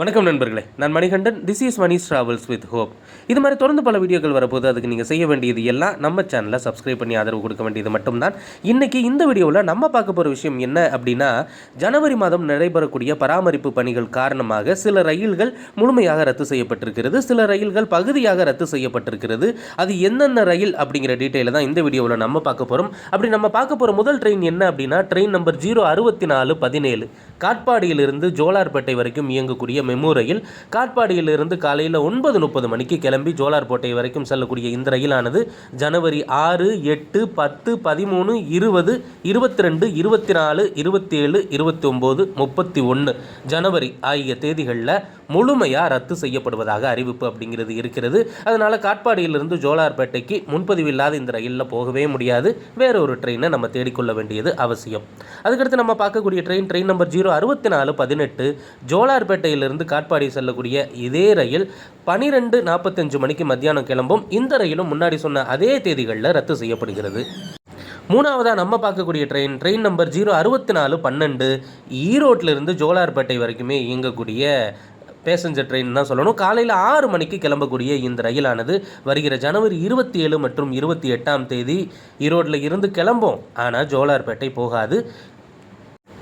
வணக்கம் நண்பர்களே. நான் Manikandan. This is Mani travels with hope இது மாதிரி தொடர்ந்து பல வீடியோக்கள் வரப்போது அதுக்கு நீங்கள் செய்ய வேண்டியது எல்லாம் நம்ம சேனலை சப்ஸ்கிரைப் பண்ணி ஆதரவு கொடுக்க வேண்டியது மட்டும்தான். இன்றைக்கி இந்த வீடியோவில் நம்ம பார்க்க போகிற விஷயம் என்ன அப்படின்னா ஜனவரி மாதம் நடைபெறக்கூடிய பராமரிப்பு பணிகள் காரணமாக சில ரயில்கள் முழுமையாக ரத்து செய்யப்பட்டிருக்கிறது. சில ரயில்கள் பகுதியாக ரத்து செய்யப்பட்டிருக்கிறது. அது என்னென்ன ரயில் அப்படிங்கிற டீட்டெயிலை தான் இந்த வீடியோவில் நம்ம பார்க்க போகிறோம் அப்படி நம்ம பார்க்க போகிற முதல் ட்ரெயின் என்ன அப்படின்னா ட்ரெயின் நம்பர் ஜீரோ அறுபத்தி நாலு பதினேழு. காட்பாடியிலிருந்து ஜோலார்பேட்டை வரைக்கும் இயங்கக்கூடிய மெமு ரயில் காட்பாடியிலிருந்து காலையில் ஒன்பது முப்பது மணிக்கு கிளம்பி ஜோலார்பேட்டை வரைக்கும் செல்லக்கூடிய இந்த ரயிலானது ஜனவரி ஆறு எட்டு பத்து பதிமூணு இருபது இருபத்தி ரெண்டு இருபத்தி நாலு இருபத்தேழு இருபத்தி ஒம்பது முப்பத்தி ஒன்று ஜனவரி ஆகிய தேதிகளில் முழுமையாக ரத்து செய்யப்படுவதாக அறிவிப்பு அப்படிங்கிறது இருக்கிறது. அதனால் காட்பாடியிலிருந்து ஜோலார்பேட்டைக்கு முன்பதிவு இல்லாத இந்த ரயிலில் போகவே முடியாது. வேற ஒரு ட்ரெயினை நம்ம தேடிக்கொள்ள வேண்டியது அவசியம். அதுக்கடுத்து நம்ம பார்க்கக்கூடிய ட்ரெயின் ட்ரெயின் நம்பர் ஜீரோ அறுபத்தி நாலு பதினெட்டு ஜோலார்பேட்டையிலிருந்து காட்பாடி செல்லக்கூடிய இதே ரயில் பனிரெண்டு நாற்பத்தஞ்சு மணிக்கு மத்தியானம் கிளம்பும். இந்த ரயிலும் முன்னாடி சொன்ன அதே தேதிகளில் ரத்து செய்யப்படுகிறது. மூணாவதாக நம்ம பார்க்கக்கூடிய ட்ரெயின் ட்ரெயின் நம்பர் ஜீரோ அறுபத்தி நாலு பன்னெண்டு. ஈரோட்டிலிருந்து ஜோலார்பேட்டை வரைக்குமே இயங்கக்கூடிய பேசஞ்சர் ட்ரெயின் தான் சொல்லணும். காலையில் ஆறு மணிக்கு கிளம்பக்கூடிய இந்த ரயிலானது வருகிற ஜனவரி இருபத்தி ஏழு மற்றும் இருபத்தி எட்டாம் தேதி ஈரோட்டில் இருந்து கிளம்பும். ஆனால் ஜோலார்பேட்டை போகாது.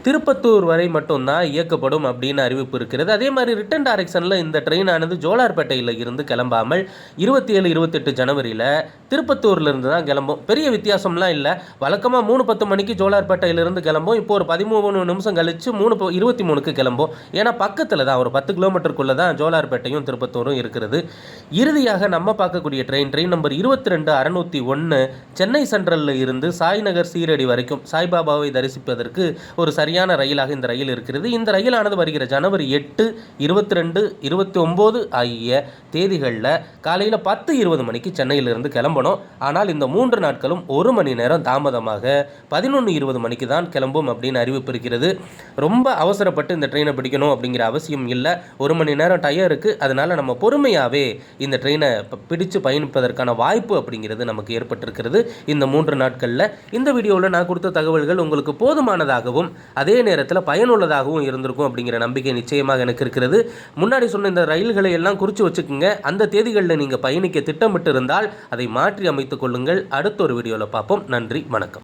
திருப்பத்தூர் வரை மட்டும்தான் இயக்கப்படும் அப்படின்னு அறிவிப்பு இருக்கிறது. அதே மாதிரி ரிட்டன் டைரக்ஷனில் இந்த ட்ரெயினானது ஜோலார்பேட்டையில் இருந்து கிளம்பாமல் இருபத்தி ஏழு இருபத்தெட்டு ஜனவரியில் திருப்பத்தூர்லேருந்து தான் கிளம்பும். பெரிய வித்தியாசம்லாம் இல்லை. வழக்கமாக மூணு பத்து மணிக்கு ஜோலார்பேட்டையிலிருந்து கிளம்பும். இப்போ ஒரு பதிமூணு நிமிஷம் கழித்து மூணு இருபத்தி மூணுக்கு கிளம்பும். ஏன்னா பக்கத்தில் தான் ஒரு பத்து கிலோமீட்டருக்குள்ளே தான் ஜோலார்பேட்டையும் திருப்பத்தூரும் இருக்கிறது இறுதியாக நம்ம பார்க்கக்கூடிய ட்ரெயின் ட்ரெயின் நம்பர் இருபத்தி ரெண்டு அறநூற்றி ஒன்று சென்னை சென்ட்ரலில் இருந்து சாய்நகர் சீரடி வரைக்கும் சாய்பாபாவை தரிசிப்பதற்கு ஒரு சரியான ரயிலாக இந்த ரயில் இருக்கிறது. இந்த ரயிலானது வருகிற ஜனவரி எட்டு இருபத்தி ரெண்டு இருபத்தி ஒம்பது ஆகிய தேதிகளில் காலையில் பத்து இருபது மணிக்கு சென்னையிலிருந்து கிளம்பணும். ஆனால் இந்த மூன்று நாட்களும் ஒரு மணி நேரம் தாமதமாக பதினொன்று இருபது மணிக்கு தான் கிளம்பும் அப்படின்னு அறிவிப்பு இருக்கிறது. ரொம்ப அவசரப்பட்டு இந்த ட்ரெயினை பிடிக்கணும் அப்படிங்கிற அவசியம் இல்லை. ஒரு மணி நேரம் டயர் இருக்குது அதனால் நம்ம பொறுமையாகவே இந்த ட்ரெயினை பிடித்து பிடிச்சு பயணிப்பதற்கான வாய்ப்பு அப்படிங்கிறது நமக்கு ஏற்பட்டிருக்கிறது. இந்த மூன்று நாட்களில் இந்த வீடியோவில் நான் கொடுத்த தகவல்கள் உங்களுக்கு போதுமானதாகவும் அதே நேரத்தில் பயனுள்ளதாகவும் இருந்திருக்கும் அப்படிங்கிற நம்பிக்கை நிச்சயமாக எனக்கு இருக்கிறது. முன்னாடி சொன்ன இந்த ரயில்களை எல்லாம் குறித்து வச்சுக்கோங்க. அந்த தேதிகளில் நீங்கள் பயணிக்க திட்டமிட்டு இருந்தால் அதை மாற்றி அமைத்துக் கொள்ளுங்கள். அடுத்த ஒரு வீடியோவில் பார்ப்போம். நன்றி வணக்கம்.